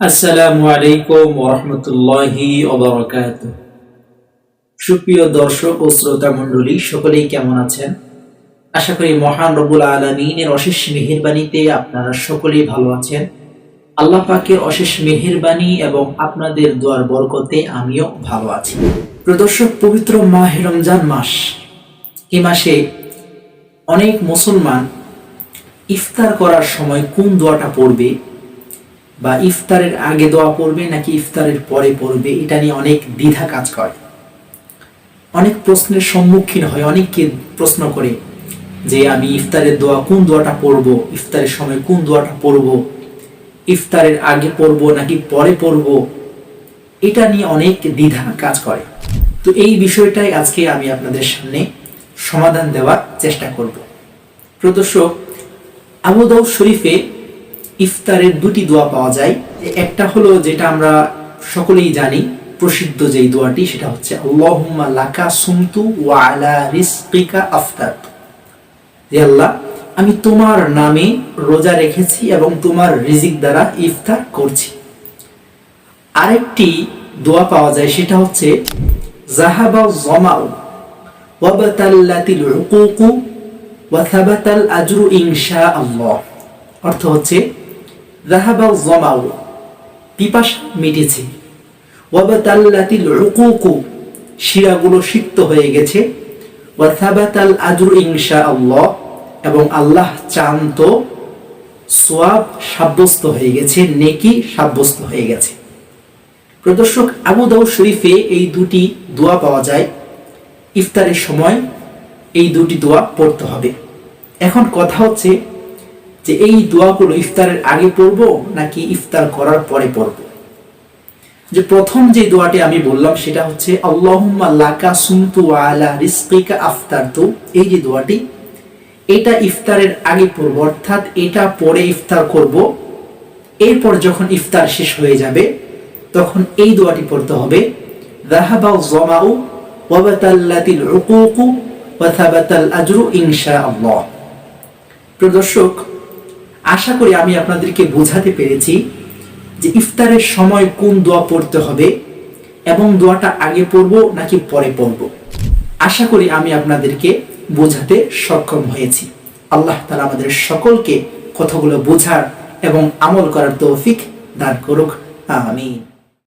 আসসালামু আলাইকুম ওরহমতুল্লাহি ওবরাকাত। সুপ্রিয় দর্শক ও শ্রোতা মণ্ডলী, সকলেই কেমন আছেন? আশা করি মহান রবুল আলমিনের অশেষ মেহেরবানিতে আপনারা সকলেই ভালো আছেন। আল্লাহ পাকের অশেষ মেহেরবানি এবং আপনাদের দোয়ার বরকতে আমিও ভালো আছি। প্রদর্শক পবিত্র মাহ রমজান মাস। এই মাসে অনেক মুসলমান ইফতার করার সময় কোন দোয়াটা পড়বে? বা ইফতারের আগে দোয়া পড়বে নাকি ইফতারের পরে পড়বে, এটা নিয়ে অনেক দ্বিধা কাজ করে। অনেক প্রশ্নের সম্মুখীন হয়, অনেককে প্রশ্ন করে যে আমি ইফতারের দোয়া কোন দোয়াটা পড়ব, ইফতারের সময় কোন দোয়াটা পড়ব, ইফতারের আগে পড়ব নাকি পরে পড়ব, এটা নিয়ে অনেক দ্বিধা কাজ করে। তো এই বিষয়টাই আজকে আমি আপনাদের সামনে সমাধান দেওয়ার চেষ্টা করব। প্রদর্শক, আবু দাউদ শরীফে ইফতারের দুটি দোয়া পাওয়া যায়। একটা হলো যেটা আমরা সকলেই জানি, প্রসিদ্ধ যেই দোয়াটি, সেটা হচ্ছে লাকা সুমতু আফতার। আল্লাহ, আমি তোমার নামে রোজা রেখেছি এবং তোমার রিজিক দ্বারা ইফতার করছি। আরেকটি দোয়া পাওয়া যায়, সেটা হচ্ছে জাহাবা জমাউ অর্থ হচ্ছে জাহাবা জমাউ পিপাসা মিটেছে। ওয়াবাতাল্লাতিল উকুকু শিরাগুলো সিক্ত হয়ে গেছে। আল্লাহ এবং আল্লাহ চান তো সোয়াব সাব্যস্ত হয়ে গেছে, নেকি সাব্যস্ত হয়ে গেছে। প্রদর্শক আবু দাউদ শরীফে এই দুটি দোয়া পাওয়া যায়। ইফতারের সময় এই দুটি দোয়া পড়তে হবে। এখন কথা হচ্ছে যে এই দোয়াগুলো ইফতারের আগে পড়ব নাকি ইফতার করার পরে পড়ব? যে প্রথম যে দোয়াটি আমি বললাম সেটা হচ্ছে লাকা এই যে দোয়াটি, এটা ইফতারের আগে পড়ব, অর্থাৎ এটা পরে ইফতার করব। এরপর যখন ইফতার শেষ হয়ে যাবে, তখন এই দোয়াটি পড়তে হবে প্রদর্শক আশা করি আমি আপনাদেরকে বোঝাতে পেরেছি যে ইফতারের সময় কোন দোয়া পড়তে হবে এবং দোয়াটা আগে পড়ব নাকি পরে পড়ব। আশা করি আমি আপনাদেরকে বোঝাতে সক্ষম হয়েছি। আল্লাহ তালা আমাদের সকলকে কথাগুলো বোঝার এবং আমল করার তৌফিক দান করুক। আমিন।